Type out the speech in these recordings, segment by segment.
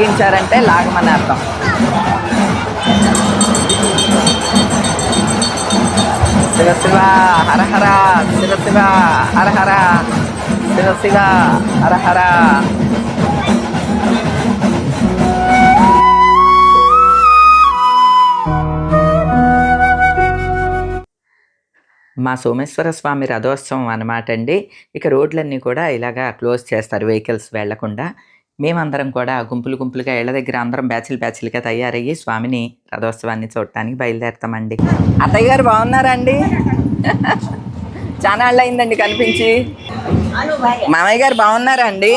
తగ్గించారంటే లాగమని అర్థం. శివ శివ హర హర శివ శివ హర హర శివ శివ హర హర. మా సోమేశ్వర స్వామి రథోత్సవం అనమాట అండి ఇక రోడ్లన్నీ కూడా ఇలాగా క్లోజ్ చేస్తారు వెహికల్స్ వెళ్ళకుండా. మేమందరం కూడా గుంపులు గుంపులుగా ఇళ్ళ దగ్గర అందరం బ్యాచ్లు బ్యాచ్లుగా తయారయ్యి స్వామిని రథోత్సవాన్ని చూడటానికి బయలుదేరుతామండి. అత్తయ్య గారు బాగున్నారా అండి చాలా అయిందండి కనిపించి. మామయ్య గారు బాగున్నారా అండి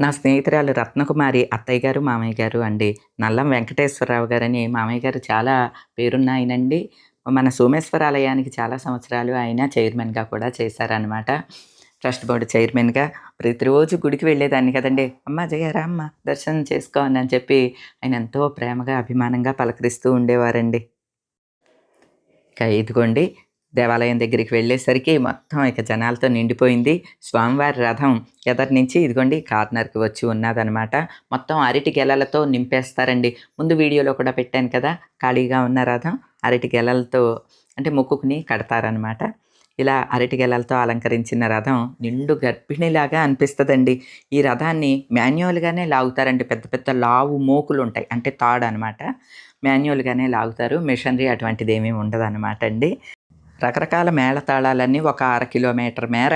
నా స్నేహితురాలు రత్నకుమారి అత్తయ్య గారు మామయ్య గారు అండి. నల్లం వెంకటేశ్వరరావు గారని మామయ్య గారు చాలా పేరున్న ఆయనండి. మన సోమేశ్వరాలయానికి చాలా సంవత్సరాలు ఆయన చైర్మన్గా కూడా చేశారనమాట ట్రస్ట్ బోర్డు చైర్మన్గా ప్రతిరోజు గుడికి వెళ్ళేదాన్ని కదండి. అమ్మ జయారా అమ్మ దర్శనం చేసుకోండి అని చెప్పి ఆయన ఎంతో ప్రేమగా అభిమానంగా పలకరిస్తూ ఉండేవారండి. ఇక ఇదిగోండి దేవాలయం దగ్గరికి వెళ్ళేసరికి మొత్తం ఇక జనాలతో నిండిపోయింది. స్వామివారి రథం ఎదరి నుంచి ఇదిగోండి కార్నర్కి వచ్చి ఉన్నదనమాట మొత్తం అరటి గెలలతో నింపేస్తారండి. ముందు వీడియోలో కూడా పెట్టాను కదా ఖాళీగా ఉన్న రథం అరటి గెలలతో అంటే మొక్కుకుని కడతారనమాట ఇలా అరటిగెలలతో అలంకరించిన రథం నిండు గర్భిణిలాగా అనిపిస్తుందండి. ఈ రథాన్ని మాన్యువల్గానే లాగుతారండి. పెద్ద పెద్ద లావు మోకులు ఉంటాయి అంటే తాడు అనమాట మాన్యువల్గానే లాగుతారు. మిషనరీ అటువంటిది ఏమీ ఉండదు అనమాట అండి రకరకాల మేళతాళాలన్నీ ఒక అర కిలోమీటర్ మేర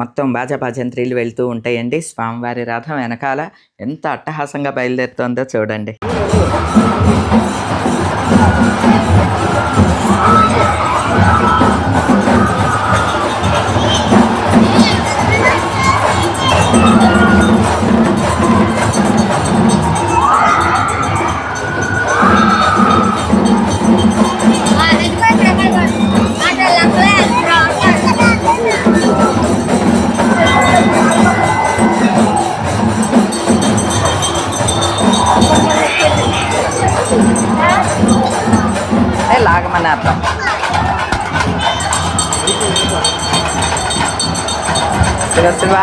మొత్తం బాజా భజంత్రీలు వెళ్తూ ఉంటాయండి. స్వామివారి రథం వెనకాల ఎంత అట్టహాసంగా బయలుదేరుతోందో చూడండి. ఏ లాగమని అర్థం శివ శివ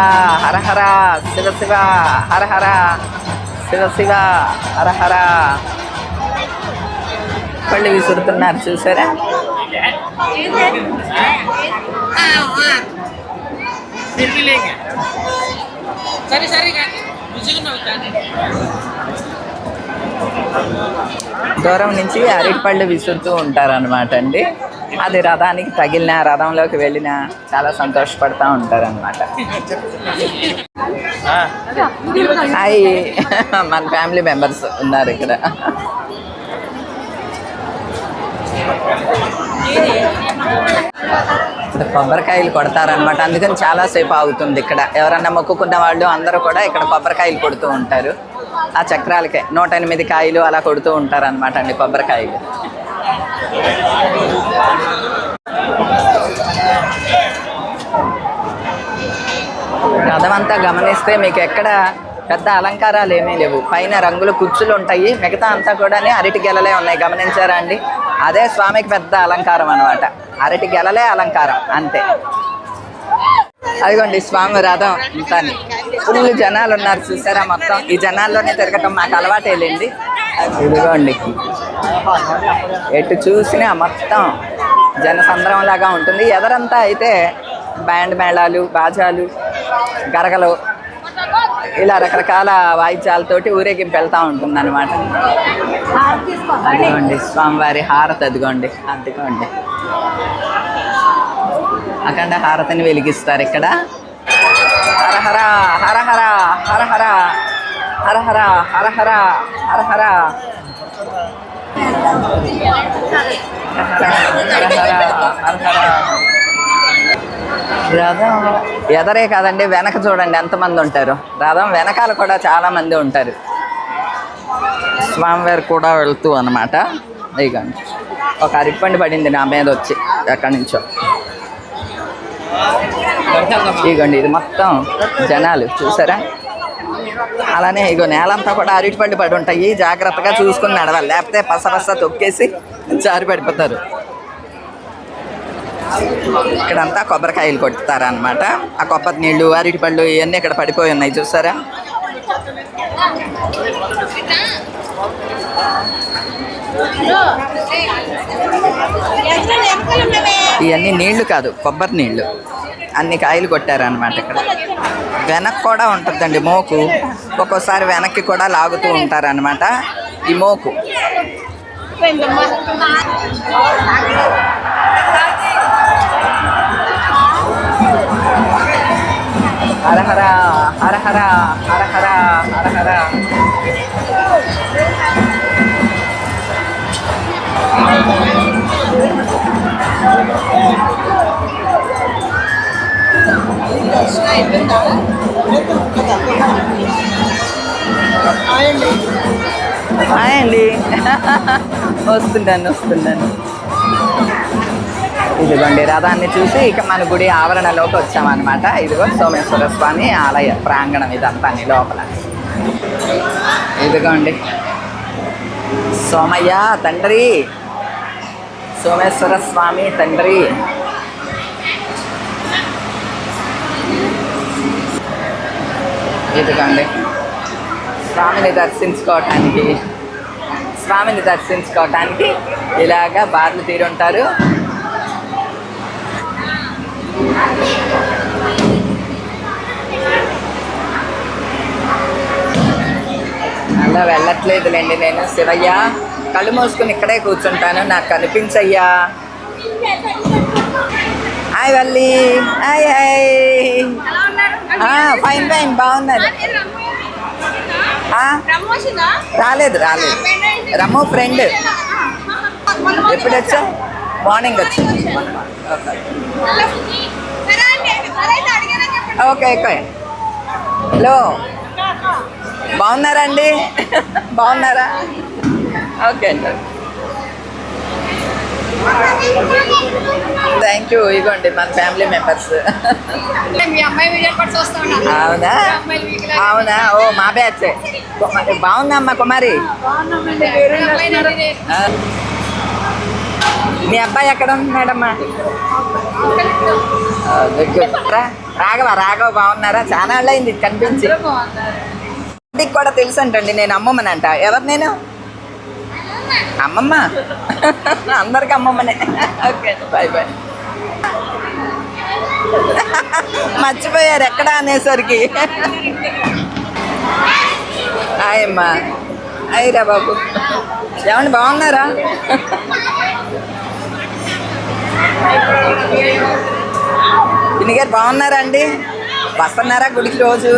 హర హర శివ శివ హర హర శివ శివ హర హర దూరం నుంచి అరటిపళ్ళు విసురుతూ ఉంటారనమాట అండి. అది రథానికి తగిలిన రథంలోకి వెళ్ళిన చాలా సంతోషపడతా ఉంటారనమాట హాయ్. మన ఫ్యామిలీ మెంబర్స్ ఉన్నారు ఇక్కడ. కొబ్బరికాయలు కొడతారనమాట అందుకని చాలాసేపు అవుతుంది ఆగుతుంది ఇక్కడ. ఎవరన్నా మొక్కుకున్న వాళ్ళు అందరూ కూడా ఇక్కడ కొబ్బరికాయలు కొడుతూ ఉంటారు. ఆ చక్రాలకే. నూట ఎనిమిది కాయలు అలా కొడుతూ ఉంటారు అనమాట అండి కొబ్బరికాయలు. రథమంతా గమనిస్తే మీకు ఎక్కడ పెద్ద అలంకారాలు ఏమీ లేవు. పైన రంగుల కుచ్చులు ఉంటాయి. మిగతా అంతా కూడా అరటి గెలలే ఉన్నాయి. గమనించారా అండి? అదే స్వామికి పెద్ద అలంకారం అనమాట అరటి గెలలే అలంకారం. అంతే. అదిగోండి స్వామి రథం ఇంతాని ఫుల్ జనాలు ఉన్నారు చూసారా మొత్తం. ఈ జనాల్లోనే తిరగటం మాకు అలవాటేలేండి ఇదిగోండి. ఎటు చూసినా మొత్తం జనసంద్రం లాగా ఉంటుంది. ఎదరంతా అయితే బ్యాండ్ మేళాలు బాజాలు గరగలు ఇలా రకరకాల వాయిద్యాలతోటి ఊరేగింపు వెళ్తూ ఉంటుంది అనమాట అదిగోండి స్వామివారి హారతి అదిగోండి అదిగోండి. అఖండ హారతిని వెలిగిస్తారు ఇక్కడ. హరహర హరహర హరహర హరహర హరహర హరహర. రథం ఎదరే కాదండి వెనక చూడండి ఎంతమంది ఉంటారు? రథం వెనకాల కూడా చాలామంది ఉంటారు. స్వామివారు కూడా వెళుతూ అనమాట ఇక ఒక అరిప్పండి పడింది నా మీద వచ్చి ఎక్కడి నుంచో. ఇగోండి ఇది మొత్తం జనాలు చూసారా? అలానే ఇగో నేలంతా కూడా అరటిపళ్ళు పడి ఉంటాయి. జాగ్రత్తగా చూసుకుని నడవాలి. లేకపోతే పస తొక్కేసి జారి పడిపోతారు. ఇక్కడంతా కొబ్బరికాయలు కొట్టుతారనమాట ఆ కొబ్బరి నీళ్ళు అరటిపళ్ళు ఇవన్నీ ఇక్కడ పడిపోయి ఉన్నాయి చూసారా? ఇవన్నీ నీళ్ళు కాదు కొబ్బరి నీళ్ళు. అన్ని కాయలు కొట్టారనమాట ఇక్కడ. వెనక్కి కూడా ఉంటుందండి మోకు. ఒక్కోసారి వెనక్కి కూడా లాగుతూ ఉంటారనమాట ఈ మోకు. హరహర హరహర హరహర హరహర హాయ్ అండి. వస్తుంటాను వస్తుంటాను. ఇదిగోండి రథాన్ని చూసి ఇక మన గుడి ఆవరణలోకి వచ్చామన్నమాట. ఇదిగో సోమేశ్వర స్వామి ఆలయ ప్రాంగణం ఇదంతా లోపల. ఇదిగోండి. సోమయ్య తండ్రి. సోమేశ్వర స్వామి తండ్రి. ఇదిగోండి. స్వామిని దర్శించుకోవటానికి స్వామిని దర్శించుకోవటానికి ఇలాగా బార్లు తీరుంటారు. పెట్టట్లేదులేండి నేను. శివయ్య కళ్ళు మూసుకుని ఇక్కడే కూర్చుంటాను. నాకు కనిపించయ్యా. Hi Valli. Hi hi. Fine fine బాగున్నారు రాలేదు రాలేదు. రమ్ము ఫ్రెండ్. ఎప్పుడు వచ్చా మార్నింగ్ వచ్చా? Okay okay. హలో. బాగున్నారా అండి బాగున్నారా? ఓకే అండి. Thank you. ఇగోండి మన ఫ్యామిలీ మెంబర్స్. మీ అమ్మాయి వీడియో కూడా చూస్తా ఉన్నాను అవునా? అమ్మాయి వీడియో అవునా? ఓ మా బ్యాచ్. బాగుందమ్మా కుమారి. మీ అబ్బాయి ఎక్కడ ఉంటున్నాడమ్మా గుడ్. రా, రాఘవ రాఘవ బాగున్నారా? చాలా అయింది కనిపించి. ఇంటికి కూడా తెలుసు అంటండి నేను అమ్మమ్మనంట. ఎవరు నేను? అమ్మమ్మ. అందరికి అమ్మమ్మనే. ఓకే బాయ్ బాయ్ మర్చిపోయారు ఎక్కడ అనేసరికి. అయ్యమ్మా అయ్యరా బాబు. ఏమండి బాగున్నారా? వినిగారు గారు బాగున్నారా అండి? వస్తున్నారా గుడికి రోజు?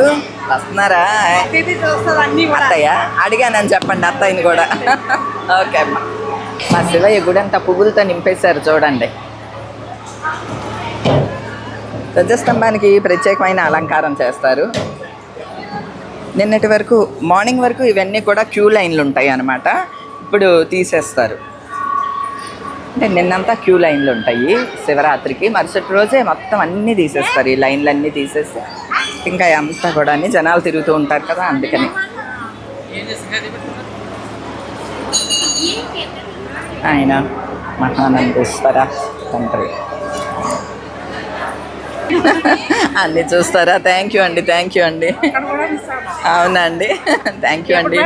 వస్తున్నారా? అత్తయ్య అడిగానని చెప్పండి అత్తయ్యని కూడా. ఓకే అమ్మ. మా శివయ్య గుడి అంతా పువ్వులతో నింపేశారు చూడండి. ధ్వజస్తంభానికి ప్రత్యేకమైన అలంకారం చేస్తారు. నిన్నటి వరకు మార్నింగ్ వరకు ఇవన్నీ కూడా క్యూ లైన్లు ఉంటాయి అన్నమాట ఇప్పుడు తీసేస్తారు. అంటే నిన్నంతా క్యూ లైన్లు ఉంటాయి. శివరాత్రికి మరుసటి రోజే మొత్తం అన్నీ తీసేస్తారు. ఈ లైన్లు అన్నీ తీసేసి ఇంకా అంతా కూడా జనాలు తిరుగుతూ ఉంటారు కదా అందుకని. ఆయన మహానందేశ్వర తండ్రి. అన్నీ చూస్తారా? థ్యాంక్ యూ అండి థ్యాంక్ యూ అండి. అవునా అండి థ్యాంక్ యూ అండి.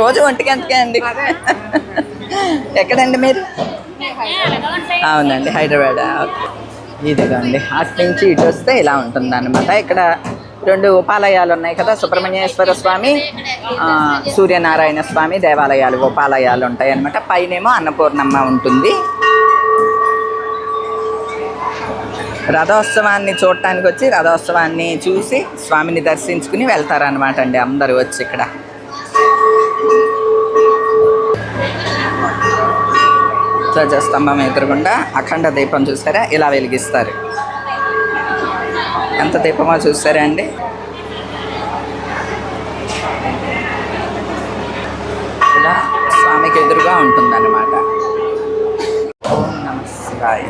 రోజు ఒంటి గంటకే అండి. ఎక్కడండి మీరు? అవునండి హైదరాబాద్. ఇదిగో ఇదిగోండి అటు నుంచి ఇటు వస్తే ఇలా ఉంటుంది అనమాట ఇక్కడ రెండు ఉపాలయాలు ఉన్నాయి కదా సుబ్రహ్మణ్యేశ్వర స్వామి సూర్యనారాయణ స్వామి దేవాలయాలు ఉపాలయాలు ఉంటాయి అనమాట పైనేమో అన్నపూర్ణమ్మ ఉంటుంది. రథోత్సవాన్ని చూడటానికి వచ్చి రథోత్సవాన్ని చూసి స్వామిని దర్శించుకుని వెళ్తారనమాట అండి అందరూ వచ్చి ఇక్కడ. ధ్వజస్తంభం ఎదురుగుండా అఖండ దీపం చూసారా ఇలా వెలిగిస్తారు. ఎంత దీపమో చూసారా అండి? ఇలా స్వామికి ఎదురుగా ఉంటుందన్నమాట. ఓం నమ శివాయ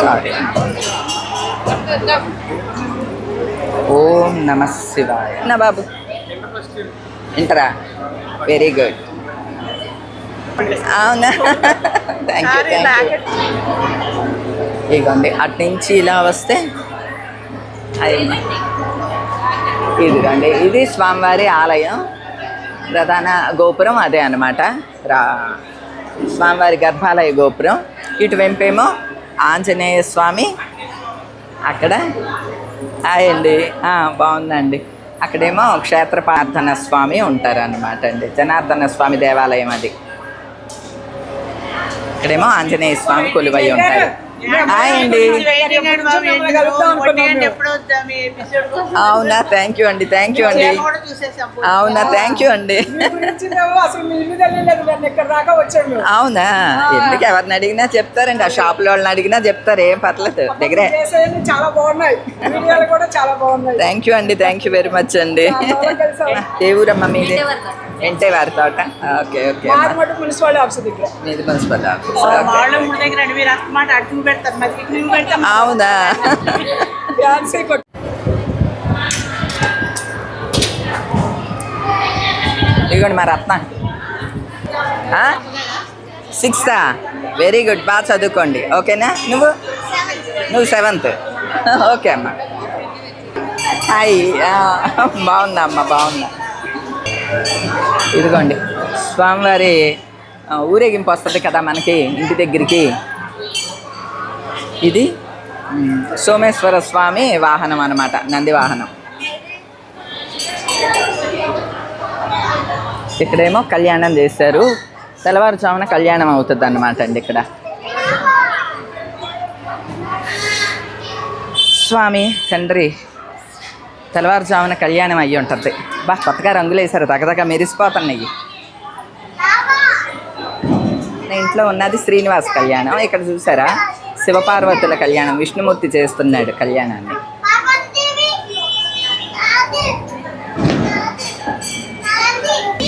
సారీ. ఓం నమ శివాయ. నా బాబు. ఇంటరా? వెరీ గుడ్ అవునా? థ్యాంక్ యూ థ్యాంక్ యూ ఇదిగోండి అటు నుంచి ఇలా వస్తే అది ఇదిగోండి ఇది స్వామివారి ఆలయం. ప్రధాన గోపురం అదే అనమాట రా స్వామివారి గర్భాలయ గోపురం. ఇటువైపేమో ఆంజనేయ స్వామి అక్కడ? హాయ్ అండి ఆ, బాగుందండి. అక్కడేమో క్షేత్ర ప్రార్థన స్వామి ఉంటారనమాట అండి. జనార్దన స్వామి దేవాలయం అది. ఇక్కడేమో ఆంజనేయ స్వామి కొలువై ఉంటారు. అండి అవునా? థ్యాంక్ యూ అండి థ్యాంక్ యూ అండి అవునా? థ్యాంక్ యూ అండి. అవునా? ఎందుకు ఎవరిని అడిగినా చెప్తారండి. ఆ షాపులో వాళ్ళని అడిగినా చెప్తారు. ఏం పర్లేదు. దగ్గరే. చేసేవన్నీ చాలా బాగున్నాయి. వీడియోలు కూడా చాలా బాగున్నాయి. థ్యాంక్ యూ అండి థ్యాంక్ యూ వెరీ మచ్ అండి ఏ ఊరమ్మా మీది? ఎంటే వారి తోట. ఓకే ఓకే మున్సిపాలిటీ ఆఫీస్ దగ్గర. మీది మున్సిపల్ ఆఫీస్. దగ్గర పెడతారు. మరి పెడతాం. అవునా? ఫ్యాన్సీ కొట్టు ఇదిగోండి మా రత్న. సిక్స్తా? వెరీ గుడ్ బాగా చదువుకోండి. ఓకేనా? నువ్వు? నువ్వు సెవెంత్. ఓకే అమ్మా. హాయ్. బాగుందా అమ్మ బాగుందా ఇదిగోండి. స్వామివారి ఊరేగింపు వస్తుంది కదా మనకి ఇంటి దగ్గరికి. ఇది? సోమేశ్వర స్వామి వాహనం అనమాట నంది వాహనం. ఇక్కడేమో కళ్యాణం చేశారు. తెల్లవారుజామున కళ్యాణం అవుతుంది అన్నమాట అండి ఇక్కడ. స్వామి తండ్రి తెల్లవారుజామున కళ్యాణం అయ్యి ఉంటుంది. బా కొత్తగా రంగులు వేశారు తగదగ మెరిసిపోతున్నాయి. నా ఇంట్లో ఉన్నది శ్రీనివాస్ కళ్యాణం ఇక్కడ చూసారా? శివపార్వతుల కళ్యాణం విష్ణుమూర్తి చేస్తున్నాడు కళ్యాణాన్ని.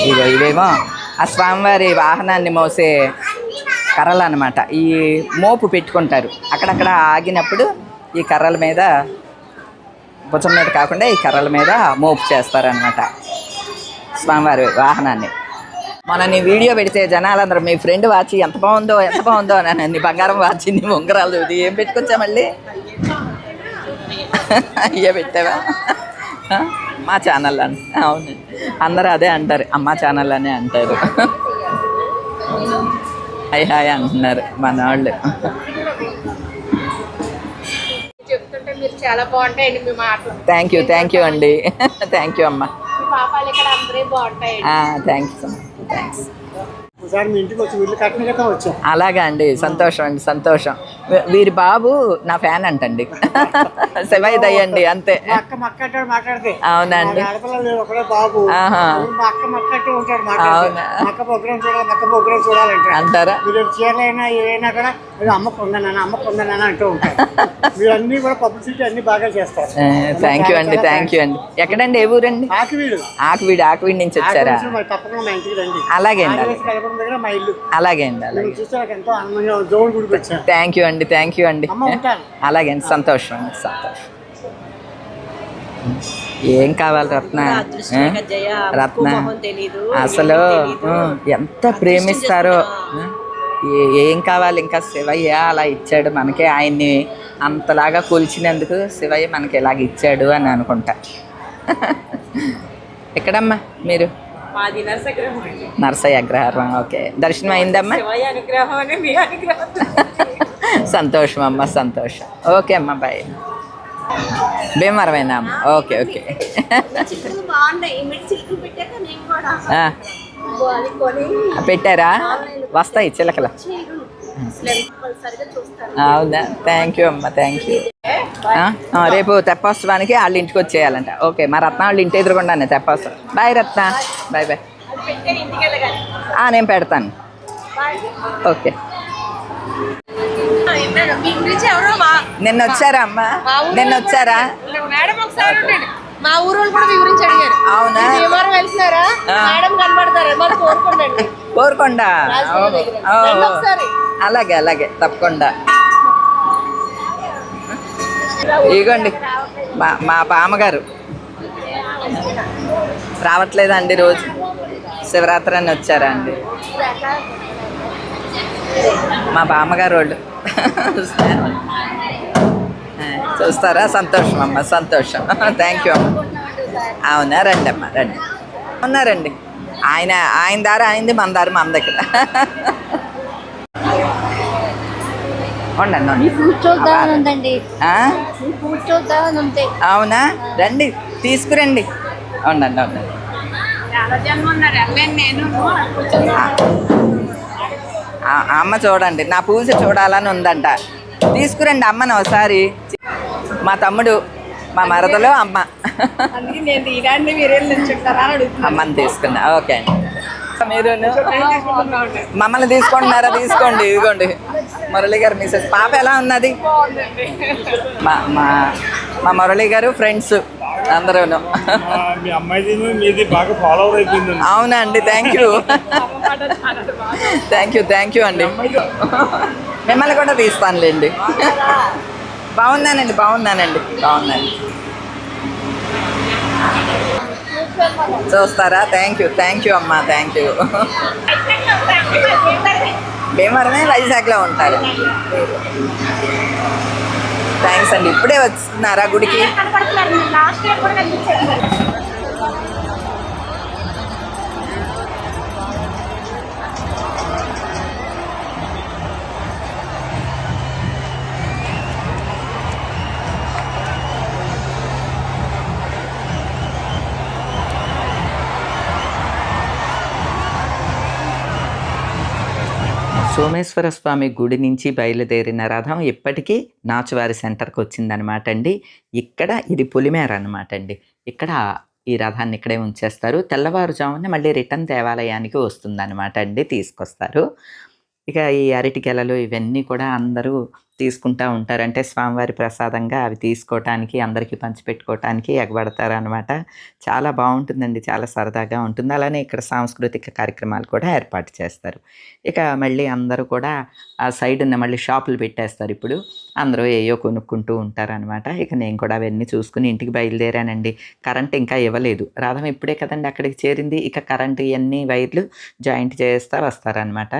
ఇగో ఇవేమో ఆ స్వామివారి వాహనాన్ని మోసే కర్రలు అనమాట ఈ మోపు పెట్టుకుంటారు. అక్కడక్కడ ఆగినప్పుడు ఈ కర్రల మీద భుజం మీద కాకుండా ఈ కర్రల మీద మోపు చేస్తారనమాట స్వామివారి వాహనాన్ని. మన నీ వీడియో పెడితే జనాలందరూ మీ ఫ్రెండ్ వాచి ఎంత బాగుందో ఎంత బాగుందో అని నీ బంగారం వాచి నీ ఉంగరాలు ఇది ఏం పెట్టుకొచ్చా మళ్ళీ? అయ్యే పెట్టావా? మా ఛానల్ అని అవును. అందరూ అదే అంటారు. అమ్మ ఛానల్ అనే అంటారు. హాయ్ హాయ్ అంటున్నారు మన వాళ్ళు చెప్తుంటే మీరు చాలా బాగుంటాయండి మీ మాటలు. థ్యాంక్ యూ థ్యాంక్ యూ అండి. థ్యాంక్ యూ అమ్మ. మీ పాపాలు ఇక్కడ అందరే బాగుంటాయండి మీ ఇంటికి వచ్చి వీళ్ళు కట్టిన వచ్చాం అలాగా అండి. సంతోషం అండి సంతోషం. వీరి బాబు నా ఫ్యాన్ అంటండి. శివయ్య దయ్యండి అంతే. అక్క మక్క మాట్లాడితే. అవునండి. ఆడపిల్లలు ఒకడే బాబు. ఆహా. మా అక్క మక్క అంటూ ఉంటాడు మాట్లాడితే. అవునా? మక్క ప్రోగ్రామ్ చూడాలి మక్క ప్రోగ్రామ్ చూడాలంటాడు. అంటారా? మీరు చీరలైనా ఏమైనా కూడా "ఇది అమ్మకు ఉందన్నాను అమ్మకు ఉందన్నాను అంటూ ఉంటారు. మీరు అన్ని కూడా పబ్లిసిటీ అన్ని బాగా చేస్తారు. థ్యాంక్ యూ అండి థ్యాంక్ యూ అండి. ఎక్కడండి ఏ ఊరండి? ఆకివీడు. ఆకువీడు ఆకువీడి నుంచి వచ్చారా? ఆకివీడు మరి తప్పకుండా మా ఇంటికి రండి. అలాగే అండి దగ్గర మా ఇల్లు. అలాగే అండి అలాగే. మీరు చూస్తే నాకు ఎంతో ఆనందంగా ఉంది. దేవుడి గుడికి వచ్చాను థ్యాంక్ యూ అండి థ్యాంక్ యూ అండి. అమ్మ ఉంటాను అలాగే అండి సంతోషం అండి సంతోషం. ఏం కావాలి రత్న? ఆ? రత్న? అసలు ఆ, ఎంత ప్రేమిస్తారో ఆ? ఏ- ఏం కావాలి? ఇంకా శివయ్య అలా ఇచ్చాడు మనకి ఆయన్ని అంతలాగా కూల్చినందుకు శివయ్య మనకి ఇలాగ ఇచ్చాడు అని అనుకుంటా. ఎక్కడమ్మా మీరు? మాది నరసగ్రహం నరసయ్య అగ్రహారం. ఓకే. దర్శనం అయిందమ్మా శివయ్య అనుగ్రహం అని మీ అనుగ్రహం సంతోషం అమ్మ సంతోషం. ఓకే అమ్మ బాయ్. భీమవరమేనా అమ్మ? Okay okay. చిక్కులు బాగున్నాయి. మీరు చిక్కులు పెట్టాక నేను కూడా ఆ, అది కొని పెట్టారా? వస్తాయి చిలకలు. చూస్తాను. అవునా? థ్యాంక్ యూ అమ్మ థ్యాంక్ యూ రేపు తెప్పోత్సవానికి వాళ్ళ ఇంటికి వచ్చేయాలంట. ఓకే మా రత్న వాళ్ళ ఇంటి ఎదురుకుండానే తెప్పోత్సవం బాయ్ రత్న. Bye bye. ఆ, నేను పెడతాను. ఓకే. నిన్న వచ్చారా అమ్మ? నిన్న వచ్చారా? మేడం ఒకసారి ఉండండి. మా ఊరు వాళ్ళు కూడా మీ గురించి అడిగారు. అవునా? మీరు భీమవరం వెళ్తున్నారా? ఆ. మేడం కనబడతారు? మరి కోరుకోండి. అలాగే అలాగే. తప్పకుండా. ఇగోండి. మా మా బామ్మగారు. రావట్లేదండి రోజు. శివరాత్రి అని వచ్చారా అండి మా బామ్మగారు వాళ్ళు. చూస్తారా? సంతోషం అమ్మ సంతోషం. థ్యాంక్ యూ అమ్మ. అవునా? రండి అమ్మ రండి. ఉన్నారండి. ఆయన ఆయన దారి ఆయనది మన దారి మన దగ్గర ఉండండి ఉండండి. పూజ చూద్దామని ఉందండి ఆ? మీ పూజ చూద్దామని ఉంది అవునా? రండి తీసుకురండి. ఉండండి ఉండండి అమ్మ చూడండి. నా పూజ చూడాలని ఉందంట. తీసుకురండి అమ్మని ఒకసారి. మా తమ్ముడు మా మరదలో అమ్మ. అమ్మని తీసుకున్నా. ఓకే అండి. మీరు మమ్మల్ని తీసుకుంటున్నారా? తీసుకోండి ఇదిగోండి. మురళి గారు మిసెస్ పాప ఎలా ఉన్నది? మా మా మా మురళి గారు ఫ్రెండ్స్ అందరూను. మీ అమ్మాయిది మీది బాగా ఫాలోవర్ అయిపోయిందండి అవునండి thank you thank you thank you అండి. మిమ్మల్ని కూడా తీస్తానులేండి. బాగున్నానండి బాగున్నానండి. బాగున్నాను చూస్తారా? థ్యాంక్ యూ థ్యాంక్ యూ అమ్మా థ్యాంక్ యూ భీమవరమే వైజాగ్లో ఉంటారు. థ్యాంక్స్ అండి. ఇప్పుడే వస్తున్నారా గుడికి? సోమేశ్వర స్వామి గుడి నుంచి బయలుదేరిన రథం ఇప్పటికీ నాచువారి సెంటర్కి వచ్చిందనమాట అండి. ఇక్కడ ఇది పులిమేర అనమాట అండి. ఇక్కడ ఈ రథాన్ని ఇక్కడే ఉంచేస్తారు. తెల్లవారుజామున మళ్ళీ రిటర్న్ దేవాలయానికి వస్తుందన్నమాట అండి తీసుకొస్తారు. ఇక ఈ అరటి గెలలు ఇవన్నీ కూడా అందరూ తీసుకుంటా ఉంటారు. అంటే స్వామివారి ప్రసాదంగా అవి తీసుకోవటానికి అందరికీ పంచిపెట్టుకోవటానికి ఎగబడతారు అనమాట చాలా బాగుంటుందండి. చాలా సరదాగా ఉంటుంది. అలానే ఇక్కడ సాంస్కృతిక కార్యక్రమాలు కూడా ఏర్పాటు చేస్తారు. ఇక మళ్ళీ అందరూ కూడా ఆ సైడ్ ఉన్న మళ్ళీ షాపులు పెట్టేస్తారు ఇప్పుడు. అందరూ ఏయో కొనుక్కుంటూ ఉంటారనమాట ఇక నేను కూడా అవన్నీ చూసుకుని ఇంటికి బయలుదేరానండి. కరెంట్ ఇంకా ఇవ్వలేదు. రాధం ఇప్పుడే కదండి అక్కడికి చేరింది. ఇక కరెంట్ ఇవన్నీ వైర్లు జాయింట్ చేస్తా వస్తారనమాట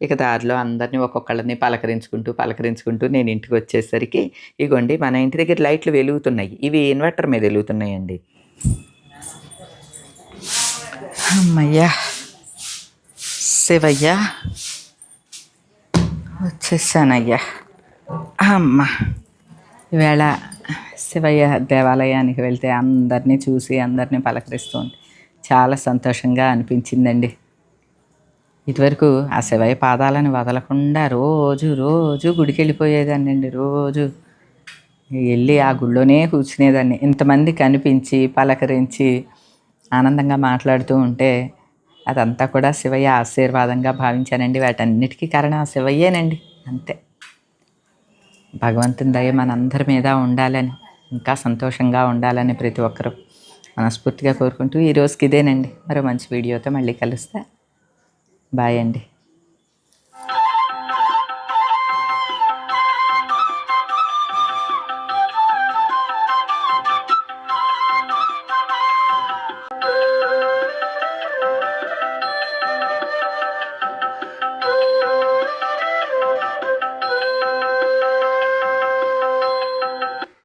ఇక దారిలో అందరినీ ఒక్కొక్కళ్ళని పలకరించుకుంటూ పలకరించుకుంటూ నేను ఇంటికి వచ్చేసరికి ఇగోండి మన ఇంటి దగ్గర లైట్లు వెలుగుతున్నాయి. ఇవి ఇన్వర్టర్ మీద వెలుగుతున్నాయండి. అమ్మయ్యా! శివయ్య! వచ్చేసానయ్యా. అమ్మ! ఈవేళ శివయ్య దేవాలయానికి వెళ్తే అందరినీ చూసి అందరినీ పలకరిస్తూ చాలా సంతోషంగా అనిపించిందండి. ఇదివరకు ఆ శివయ్య పాదాలను వదలకుండా రోజు రోజు గుడికి వెళ్ళిపోయేదాన్ని అండి రోజు. వెళ్ళి ఆ గుళ్ళోనే కూర్చునేదాన్ని. ఇంతమంది కనిపించి పలకరించి ఆనందంగా మాట్లాడుతూ ఉంటే అదంతా కూడా శివయ్య ఆశీర్వాదంగా భావించానండి. వాటన్నిటికీ కారణం ఆ శివయ్యేనండి. అంతే. భగవంతుని దయ మనందరి మీద ఉండాలని ఇంకా సంతోషంగా ఉండాలని ప్రతి ఒక్కరూ మనస్ఫూర్తిగా కోరుకుంటూ ఈ రోజుకి ఇదేనండి. మరో మంచి వీడియోతో మళ్ళీ కలుస్తా. బాయ్ అండి.